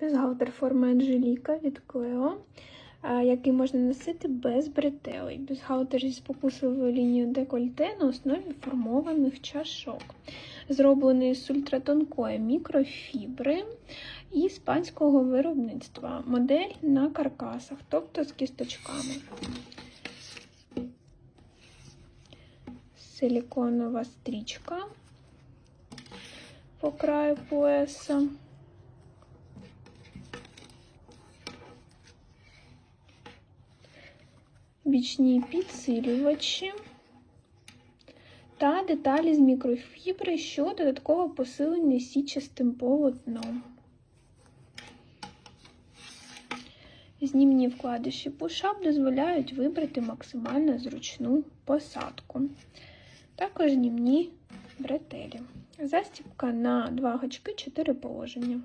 Бюстгальтер форми Анжеліка від Клео, який можна носити без бретелей. Бюстгальтер зі спокусливою лінією декольте на основі формованих чашок. Зроблений з ультратонкої мікрофібри і іспанського виробництва. Модель на каркасах, тобто з кісточками. Силіконова стрічка по краю пояса. Бічні підсилювачі та деталі з мікрофібри, що додатково посилені січастим полотном. Знімні вкладиші пушап дозволяють вибрати максимально зручну посадку. Також знімні бретелі. Застібка на два гачки, 4 положення.